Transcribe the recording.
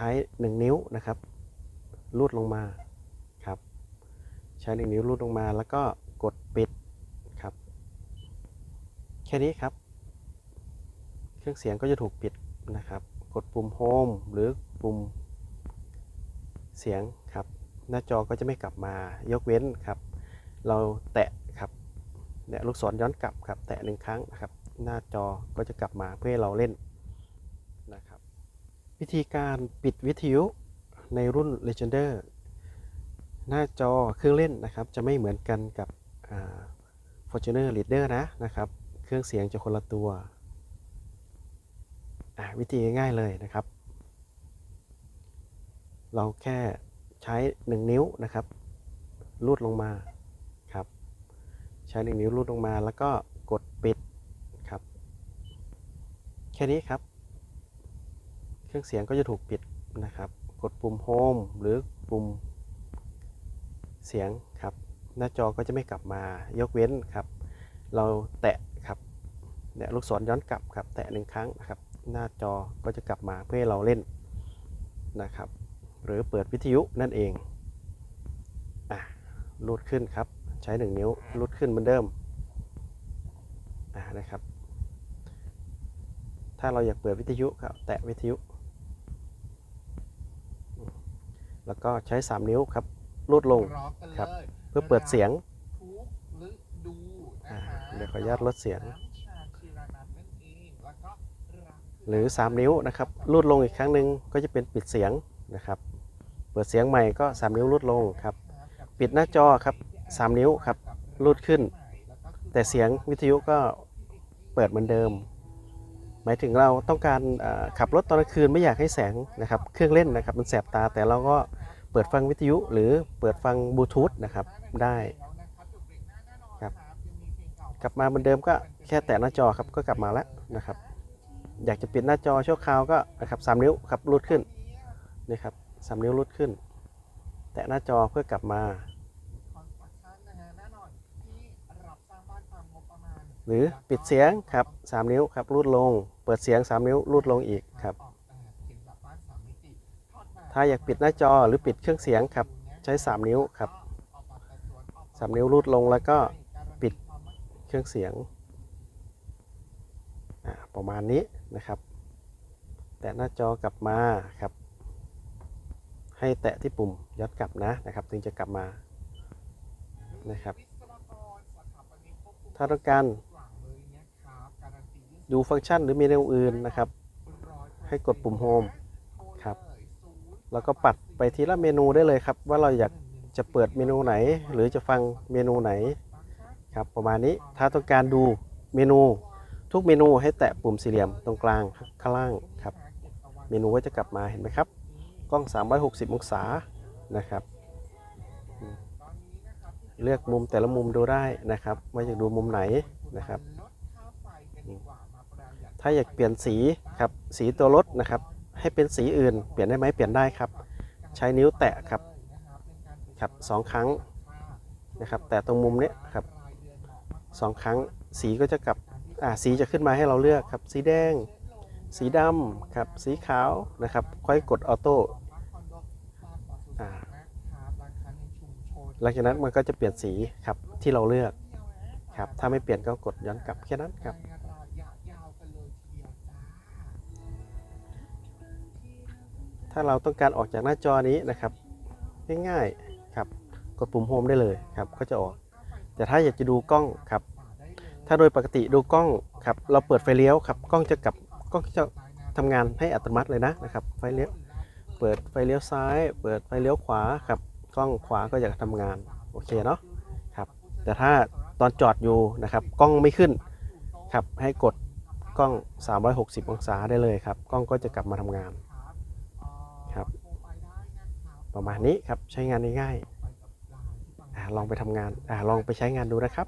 ช้ 1 นิ้วนะครับลูดลงมาครับ ใช้1นิ้วลูดลงมาแล้วก็กดปิดครับ แค่นี้ครับ เครื่องเสียงก็จะถูกปิดนะครับ กดปุ่มโฮมหรือปุ่มเสียงครับ หน้าจอก็จะไม่กลับมายกเว้นครับ เราแตะครับเนี่ยลูกศรย้อนกลับครับ แตะหนึ่งครั้งนะครับ หน้าจอก็จะกลับมาเพื่อให้เราเล่น วิธีการปิดวิทยุในรุ่น Legender หน้าจอเครื่องเล่นนะครับ จะไม่เหมือนกันกับอ่า Fortuner Leader นะนะครับ เครื่องเสียงจะคนละตัว วิธีง่ายเลยนะครับ เราแค่ใช้ 1 นิ้วนะครับลูดลงมาครับ ใช้ 1 นิ้วลูดลงมาแล้วก็กดปิดครับ แค่นี้ครับ เครื่องเสียงก็จะถูกปิดนะครับ กดปุ่มโฮมหรือปุ่มเสียงครับ หน้าจอก็จะไม่กลับมายกเว้นครับ เราแตะครับเนี่ยลูกศรย้อนกลับครับ แตะหนึ่งครั้งนะครับ หน้าจอก็จะกลับมาเพื่อให้เราเล่นนะครับ หรือเปิดวิทยุนั่นเองอะลูดขึ้นครับ ใช้ 1 นิ้วลูดขึ้นเหมือนเดิมอะนะครับ ถ้าเราอยากเปิดวิทยุครับ แตะวิทยุ แล้วก็ใช้ 3 นิ้วครับลูดลงร้องกันครับเลยเพื่อเปิดเสียงทุกฤดูอ่านะคะเดี๋ยวขออนุญาตลดเสียงน้ำชาชีรานันท์นั่นเองแล้วก็รักหรือ 3 นิ้วนะครับลูดลงอีกครั้งหนึ่งก็จะเป็นปิดเสียงนะครับ เปิดเสียงใหม่ก็ 3 นิ้วลูดลงครับ ปิดหน้าจอครับ 3 นิ้วครับลูดขึ้น แต่เสียงวิทยุก็เปิดเหมือนเดิม หมายถึงเราต้องการเอ่อขับรถตอนกลางคืนไม่อยากให้แสงนะครับ เครื่องเล่นนะครับมันแสบตาแต่เราก็ เปิดฟังวิทยุหรือเปิดฟังบลูทูธนะครับได้ครับกลับมาเหมือนเดิมก็แค่แตะหน้าจอครับก็กลับมาแล้วนะครับ อยากจะปิดหน้าจอชั่วคราวก็นะครับสามนิ้วครับรูดขึ้นนี่ครับสามนิ้วรูดขึ้น แตะหน้าจอเพื่อกลับมา หรือปิดเสียงครับสามนิ้วครับรูดลง เปิดเสียง3นิ้วรูดลงอีกครับ ถ้าอยากปิดหน้าจอหรือปิดเครื่องเสียงครับ ใช้ 3 นิ้วครับ 3 นิ้วรูดลงแล้วก็ปิดเครื่องเสียง ประมาณนี้นะครับ แตะหน้าจอกลับมาครับ ให้แตะที่ปุ่มย้อนกลับนะนะครับ ถึงจะกลับมานะครับ ถ้าต้องการดูฟังก์ชันหรือเมนูอื่นนะครับ ให้กดปุ่มโฮม แล้วก็ปัดไปทีละเมนูได้เลยครับ ว่าเราอยากจะเปิดเมนูไหน หรือจะฟังเมนูไหนครับประมาณนี้ถ้าต้องการดูเมนูทุกเมนูให้แตะปุ่มสี่เหลี่ยมตรงกลางข้างล่างครับ เมนูก็จะกลับมาเห็นไหมครับ กล้อง 360 องศานะครับ เลือกมุมแต่ละมุมดูได้นะครับว่าอยากดูมุมไหนนะครับ ถ้าอยากเปลี่ยนสีครับสีตัวรถนะครับ ให้เป็นสีอื่น เปลี่ยนได้ไหมเปลี่ยนได้ครับ ใช้นิ้วแตะครับครับสองครั้งนะครับแตะตรงมุมเนี้ยครับสองครั้งสีก็จะกลับอ่าสีจะขึ้นมาให้เราเลือกครับ สีแดง สีดำครับสีขาวนะครับ ค่อยกดออโต้หลังจากนั้นมันก็จะเปลี่ยนสีครับที่เราเลือกครับถ้าไม่เปลี่ยนก็กดย้อนกลับแค่นั้นครับ ถ้าเราต้องการออกจากหน้าจอนี้นะครับง่ายๆครับกดปุ่มโฮมได้เลยครับก็จะออก แต่ถ้าอยากจะดูกล้องครับถ้าโดยปกติดูกล้องครับเราเปิดไฟเลี้ยวครับกล้องจะกลับกล้องจะทำงานให้อัตโนมัติเลยนะนะครับไฟเลี้ยวเปิดไฟเลี้ยวซ้าย เปิดไฟเลี้ยวขวาครับกล้องขวาก็จะทำงานโอเคเนาะครับแต่ถ้าตอนจอดอยู่นะครับกล้องไม่ขึ้นครับให้กดกล้อง 360 องศาได้เลยครับ กล้องก็จะกลับมาทำงาน ครับ ประมาณนี้ครับใช้งานง่ายๆลองไปทำงานอลองไปใช้งานดูนะครับ